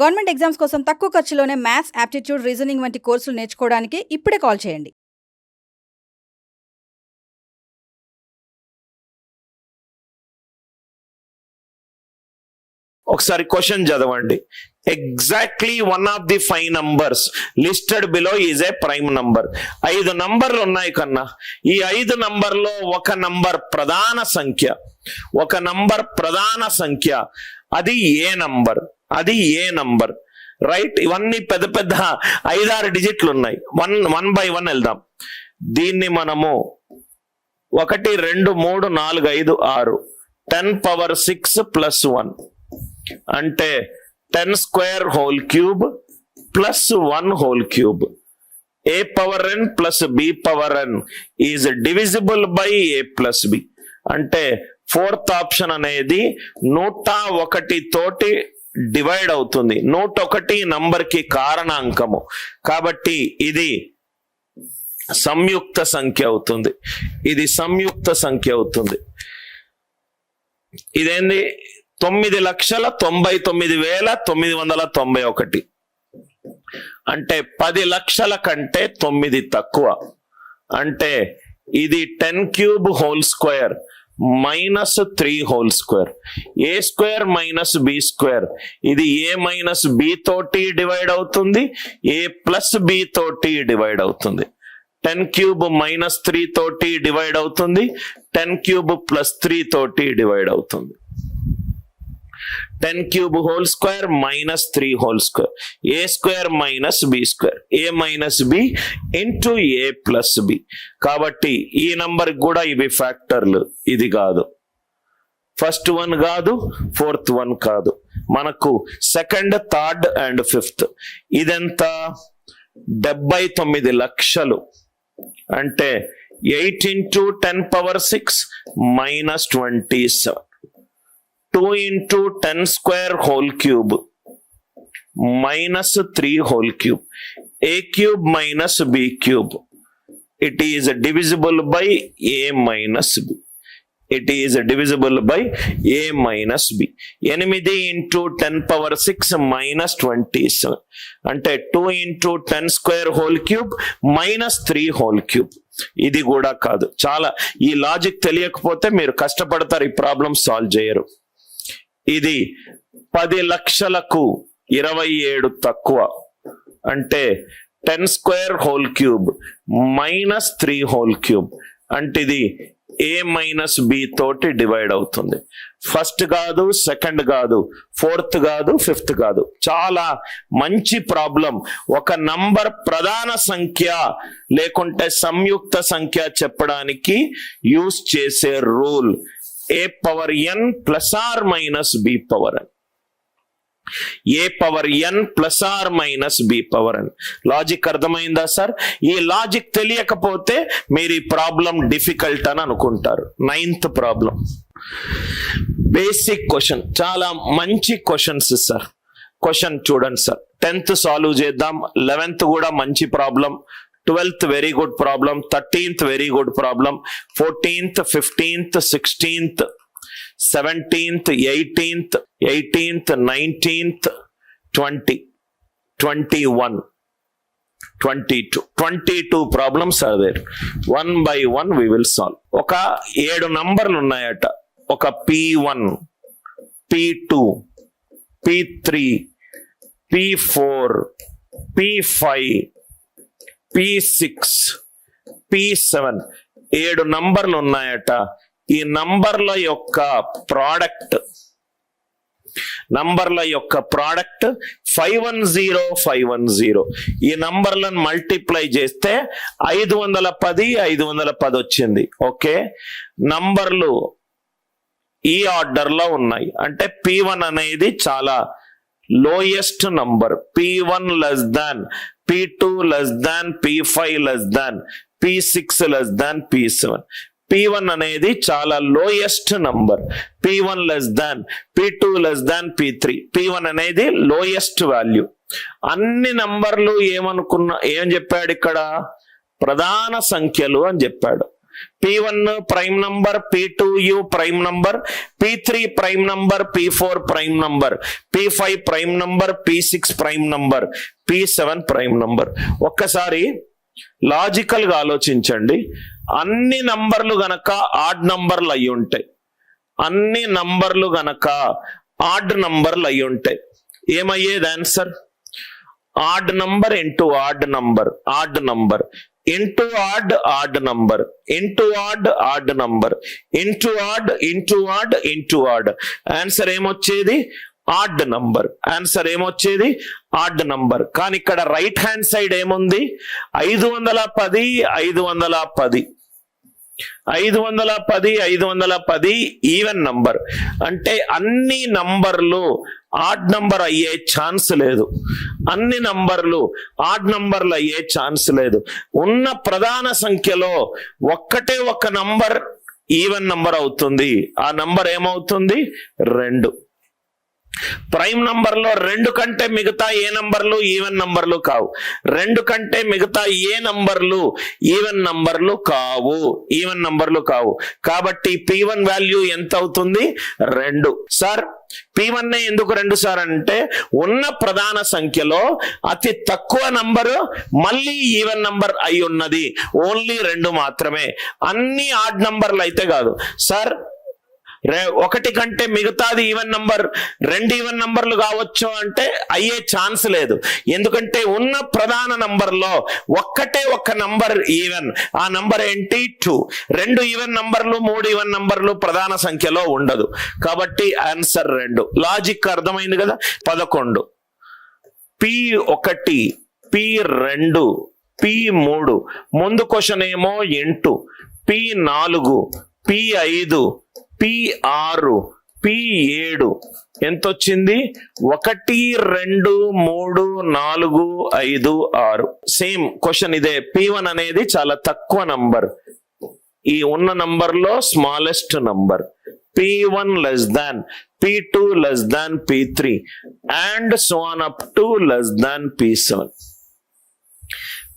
Government exams కోసం తక్కువ ఖర్చులోనే maths aptitude reasoning వంటి కోర్సులు నేర్చుకోవడానికి ఇప్పుడే కాల్ చేయండి. ఒకసారి క్వశ్చన్ చదవండి. Exactly one of the five numbers listed below is a prime number ఐదు నంబర్లు ఉన్నాయి కన్నా. ఈ ఐదు నంబర్లో ఒక నంబర్ ప్రధాన సంఖ్య. ఒక నంబర్ ప్రధాన సంఖ్య. అది ఏ నంబర్? అది ఏ నంబర్? రైట్ ఇవన్నీ పెద్ద పెద్ద ఐదారు డిజిట్లు ఉన్నాయి వన్ వన్ బై వన్ వెళ్దాం. దీన్ని మనము ఒకటి రెండు మూడు నాలుగు ఐదు ఆరు ten power six plus one. అంటే ten square whole cube plus one whole cube. A power N plus B power N is divisible by A plus B. అంటే ఫోర్త్ ఆప్షన్ అనేది నూట ఒకటి తోటి డివైడ్ అవుతుంది. నూట ఒకటి నంబర్కి కారణాంకము. కాబట్టి ఇది సంయుక్త సంఖ్య అవుతుంది. ఇది సంయుక్త సంఖ్య అవుతుంది. ఇదేంది? తొమ్మిది లక్షల తొంభై తొమ్మిది వేల తొమ్మిది వందల తొంభై ఒకటి. అంటే పది లక్షల కంటే తొమ్మిది తక్కువ. అంటే ఇది ten cube whole square. Minus three whole square A square minus B square ఇది ఏ మైనస్ బి తోటి డివైడ్ అవుతుంది. ఏ ప్లస్ బి తోటి డివైడ్ అవుతుంది. టెన్ క్యూబ్ మైనస్ త్రీ తోటి డివైడ్ అవుతుంది. టెన్ క్యూబ్ ప్లస్ త్రీ తోటి డివైడ్ అవుతుంది. Ten cube whole square minus three whole square. A square minus B square. A minus B into A plus B. కాబట్టి ఈ number కూడా ఇవి ఫ్యాక్టర్లు. ఇది కాదు. ఫస్ట్ వన్ కాదు ఫోర్త్ వన్ కాదు. మనకు సెకండ్ థర్డ్ అండ్ ఫిఫ్త్. ఇదెంత? డెబ్బై తొమ్మిది లక్షలు. అంటే eight into ten power six minus twenty seven. Two into ten square whole cube minus three whole cube. A cube minus B cube? It is divisible by A minus B it is divisible by A minus B ఎనిమిది into ten power six minus twenty seven. అంటే two into ten square whole cube minus three whole cube. ఇది కూడా కాదు. చాలా ఈ logic తెలియకపోతే మీరు కష్టపడతారు ఈ ప్రాబ్లం సాల్వ్ చేయరు. ఇది పది లక్షలకు ఇరవై ఏడు తక్కువ. అంటే ten square whole cube minus three whole cube. అంటే ఇది ఏ మైనస్ బి తోటి డివైడ్ అవుతుంది. ఫస్ట్ కాదు సెకండ్ కాదు ఫోర్త్ కాదు ఫిఫ్త్ కాదు. చాలా మంచి ప్రాబ్లం. ఒక నంబర్ ప్రధాన సంఖ్య లేకుంటే సంయుక్త సంఖ్య చెప్పడానికి యూస్ చేసే rule a power n plus or minus b power n. A power n plus or minus b power n. Logic అర్థమైందా సార్? ఈ లాజిక్ తెలియకపోతే మీరు ఈ ప్రాబ్లం డిఫికల్ట్ అని అనుకుంటారు. Ninth problem. Basic question. చాలా మంచి క్వశ్చన్స్ సార్. క్వశ్చన్ చూడండి సార్. టెన్త్ సాల్వ్ చేద్దాం. లెవెన్త్ కూడా మంచి problem. Twelfth very good problem thirteenth very good problem fourteenth fifteenth sixteenth seventeenth eighteenth eighteenth nineteenth twenty twenty one twenty two twenty two problems are there one by one we will solve ఒక ఏడు నంబర్లు ఉన్నాయట. ఒక P one P two P three P four P five P six P seven ఏడు నంబర్లు ఉన్నాయట. ఈ నంబర్ల యొక్క ప్రోడక్ట్ నంబర్ల యొక్క product five one zero five one zero ఈ నంబర్లను మల్టిప్లై చేస్తే ఐదు వందల పది ఐదు వందల పది వచ్చింది. ఓకే? నంబర్లు ఈ ఆర్డర్లో ఉన్నాయి. అంటే పి వన్ అనేది చాలా lowest number P one less than P two less than P five less than P six less than P seven P one అనేది చాలా lowest number P one less than P two less than P three P one అనేది lowest value అన్ని నంబర్లు ఏమనుకున్నా ఏం చెప్పాడు ఇక్కడ? ప్రధాన సంఖ్యలు అని చెప్పాడు. P one prime number P two you prime number P three prime number P four prime number P five prime number P six prime number P seven prime number ఒక్కసారి లాజికల్గా ఆలోచించండి. అన్ని నంబర్లు గనక ఆడ్ నంబర్లు అయి ఉంటాయి. అన్ని నంబర్లు గనక ఆడ్ నంబర్లు అయి ఉంటాయి. ఏమయ్యేది answer odd number into odd number odd number into odd odd number into odd odd number into odd into odd into odd answer ఏమొచ్చేది? Odd number answer ఏమొచ్చేది? ఆడ్ నంబర్ కానీ ఇక్కడ రైట్ హ్యాండ్ సైడ్ ఏముంది? ఐదు వందల పది ఐదు వందల పది. ఐదు వందల పది ఐదు వందల పది ఈవెన్ నంబర్ అంటే అన్ని నంబర్లు ఆడ్ నంబర్ అయ్యే ఛాన్స్ లేదు. అన్ని నంబర్లు ఆడ్ నంబర్లు అయ్యే ఛాన్స్ లేదు. ఉన్న ప్రధాన సంఖ్యలో ఒక్కటే ఒక నంబర్ ఈవెన్ నంబర్ అవుతుంది. ఆ నంబర్ ఏమవుతుంది? రెండు. ప్రైమ్ నంబర్లో రెండు కంటే మిగతా ఏ నంబర్లు ఈవెన్ నంబర్లు కావు. రెండు కంటే మిగతా ఏ నంబర్లు ఈవెన్ నంబర్లు కావు. ఈవెన్ నంబర్లు కావు. కాబట్టి పి వన్ వాల్యూ ఎంత అవుతుంది? రెండు. సార్ పి వన్ ఎందుకు రెండు సార్ అంటే ఉన్న ప్రధాన సంఖ్యలో అతి తక్కువ నంబరు మళ్ళీ ఈవెన్ నంబర్ అయి ఉన్నది. ఓన్లీ రెండు మాత్రమే. అన్ని ఆడ్ నంబర్లు అయితే కాదు. సార్ ఒకటి కంటే మిగతాది ఈవెన్ నంబర్ రెండు ఈవెన్ నంబర్లు కావచ్చు అంటే అయ్యే ఛాన్స్ లేదు. ఎందుకంటే ఉన్న ప్రధాన నంబర్లో ఒక్కటే ఒక్క నంబర్ ఈవెన్ ఆ నంబర్ ఏంటి? టూ రెండు ఈవెన్ నంబర్లు మూడు ఈవెన్ నంబర్లు ప్రధాన సంఖ్యలో ఉండదు. కాబట్టి ఆన్సర్ రెండు. లాజిక్ అర్థమైంది కదా? పదకొండు. పి ఒకటి పి రెండు పి మూడు. ముందు క్వశ్చన్ ఏమో ఎంటు? పి నాలుగు పి ఐదు పి ఆరు పి ఏడు. ఎంత వచ్చింది ఒకటి రెండు మూడు నాలుగు ఐదు ఆరు. సేమ్ క్వశ్చన్ ఇదే. పి వన్ అనేది చాలా తక్కువ నంబర్. ఈ ఉన్న నంబర్లో smallest number. P one less than P two less than P three and so on up to less than P seven.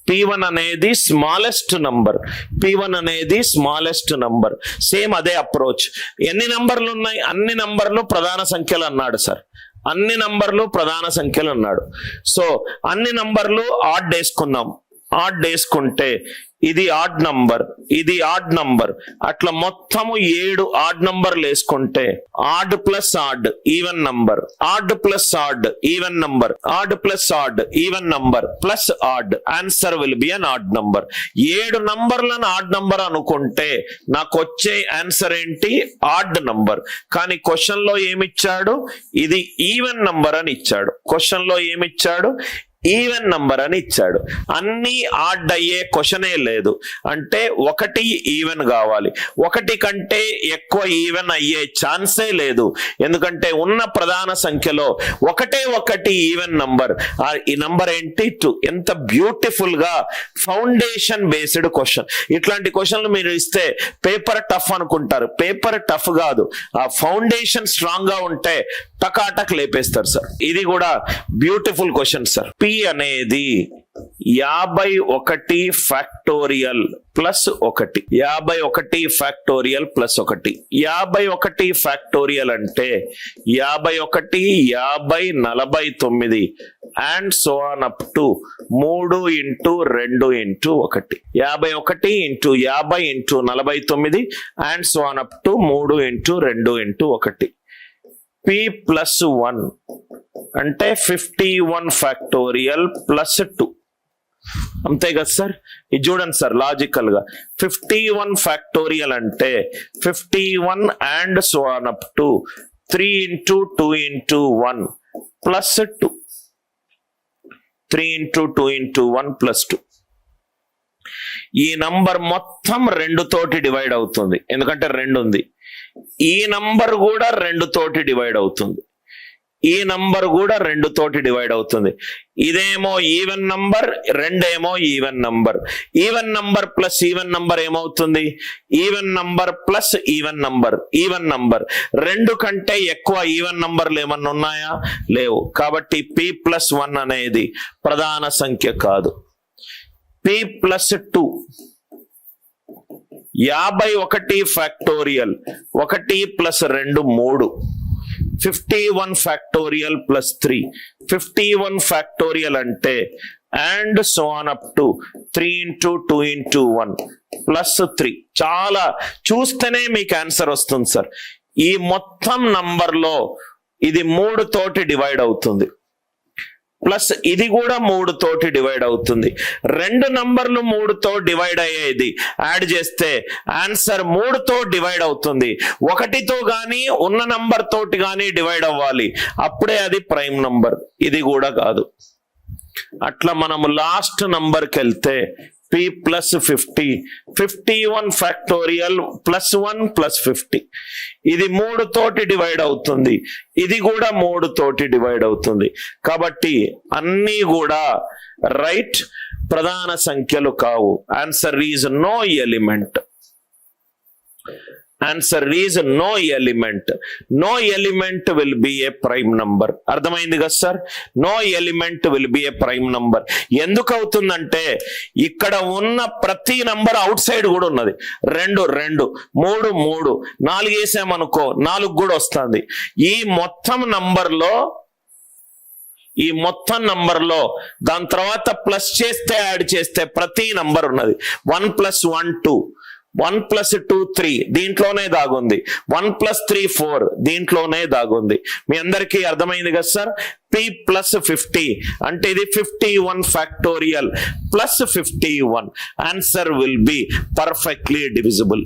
P one అనేది స్మాలెస్ట్ నంబర్ పి వన్ అనేది smallest number same అదే approach ఎన్ని నంబర్లు ఉన్నాయి? అన్ని నంబర్లు ప్రధాన సంఖ్యలు అన్నాడు సార్ అన్ని నంబర్లు ప్రధాన సంఖ్యలు అన్నాడు. సో అన్ని నంబర్లు ఆడ్ వేసుకున్నాం. ఆడ్ వేసుకుంటే ఇది ఆడ్ నంబర్ ఇది ఆడ్ నంబర్ అట్లా మొత్తము ఏడు ఆడ్ నంబర్లు వేసుకుంటే odd plus odd even number odd plus odd even number odd plus odd even number plus odd answer will be an odd number ఏడు నంబర్లను ఆడ్ నంబర్ అనుకుంటే నాకు వచ్చే ఆన్సర్ ఏంటి? ఆడ్ నంబర్ కానీ క్వశ్చన్లో ఏమిచ్చాడు? ఇది ఈవెన్ నంబర్ అని ఇచ్చాడు. క్వశ్చన్లో ఏమిచ్చాడు? ఈవెన్ నంబర్ అని ఇచ్చాడు. అన్ని ఆడ్ అయ్యే క్వశ్చనే లేదు. అంటే ఒకటి ఈవెన్ కావాలి. ఒకటి కంటే ఎక్కువ ఈవెన్ అయ్యే ఛాన్సే లేదు. ఎందుకంటే ఉన్న ప్రధాన సంఖ్యలో ఒకటే ఒకటి ఈవెన్ నంబర్. ఈ నంబర్ ఏంటి? టూ. ఎంత బ్యూటిఫుల్గా ఫౌండేషన్ బేస్డ్ క్వశ్చన్. ఇట్లాంటి క్వశ్చన్లు మీరు ఇస్తే పేపర్ టఫ్ అనుకుంటారు. పేపర్ టఫ్ కాదు. ఆ ఫౌండేషన్ స్ట్రాంగ్గా ఉంటే టకాటక్ లేపేస్తారు సార్. ఇది కూడా బ్యూటిఫుల్ క్వశ్చన్ సార్. పి అనేది యాభై ఒకటి ఫ్యాక్టోరియల్ ప్లస్ ఒకటి. యాభై ఒకటి ఫ్యాక్టోరియల్ ప్లస్ ఒకటి. యాభై ఒకటి ఫ్యాక్టోరియల్ అంటే యాభై ఒకటి యాభై నలభై తొమ్మిది and so on up to మూడు ఇంటూ రెండు ఇంటూ ఒకటి. యాభై ఒకటి ఇంటూ యాభై ఇంటూ నలభై తొమ్మిది and so on up to మూడు ఇంటూ రెండు ఇంటూ ఒకటి. పి ప్లస్ వన్ అంటే fifty one factorial plus two అంతే కదా సార్ ఇది చూడండి సార్ లాజికల్గా. ఫిఫ్టీ వన్ ఫ్యాక్టోరియల్ అంటే fifty one and so on up to three into two into one plus two three into two into one plus two ఈ number మొత్తం రెండు తోటి డివైడ్ అవుతుంది. ఎందుకంటే రెండు ఉంది. ఈ నంబర్ కూడా రెండు తోటి డివైడ్ అవుతుంది. ఈ నంబర్ కూడా రెండు తోటి డివైడ్ అవుతుంది. ఇదేమో even number రెండేమో even number. Even number plus even number ఏమవుతుంది? Even number plus even number even number. రెండు కంటే ఎక్కువ ఈవెన్ నంబర్లు ఏమన్నా ఉన్నాయా? లేవు. కాబట్టి పి ప్లస్ వన్ అనేది ప్రధాన సంఖ్య కాదు. పి ప్లస్ టూ యాభై ఒకటి ఫ్యాక్టోరియల్ ఒకటి ప్లస్ రెండు మూడు. Fifty one factorial plus three fifty one factorial అంటే and so on up to three into two into one plus three చాలా చూస్తేనే మీకు ఆన్సర్ వస్తుంది సార్ ఈ మొత్తం నంబర్లో ఇది మూడు తోటి డివైడ్ అవుతుంది. ప్లస్ ఇది కూడా మూడు తోటి డివైడ్ అవుతుంది. రెండు నంబర్లు మూడుతో డివైడ్ అయ్యేది. యాడ్ చేస్తే ఆన్సర్ మూడుతో డివైడ్ అవుతుంది. ఒకటితో కానీ ఉన్న నంబర్ తోటి కానీ డివైడ్ అవ్వాలి. అప్పుడే అది ప్రైమ్ నంబర్. ఇది కూడా కాదు. అట్లా మనము లాస్ట్ నంబర్కి వెళ్తే P plus fifty. Fifty one factorial plus one plus fifty. ఇది మూడు తోటి డివైడ్ అవుతుంది. ఇది కూడా మూడు తోటి డివైడ్ అవుతుంది. కాబట్టి అన్నీ కూడా రైట్ ప్రధాన సంఖ్యలు కావు. Answer is no element answer is no element no element will be a prime number అర్థమైంది కదా sir? No element will be a prime number ఎందుకు అవుతుందంటే ఇక్కడ ఉన్న ప్రతి నంబర్ అవుట్ సైడ్ కూడా ఉన్నది. రెండు రెండు మూడు మూడు నాలుగు వేసామనుకో నాలుగు కూడా వస్తుంది. ఈ మొత్తం నంబర్లో ఈ మొత్తం నంబర్లో దాని తర్వాత ప్లస్ చేస్తే యాడ్ చేస్తే ప్రతి నంబర్ ఉన్నది. One plus one two one plus two three దీంట్లోనే దాగుంది. వన్ ప్లస్ త్రీ ఫోర్ దీంట్లోనే దాగుంది. మీ అందరికీ అర్థమైంది కదా సార్? పి ప్లస్ ఫిఫ్టీ అంటే ఇది fifty one factorial plus fifty one answer will be perfectly divisible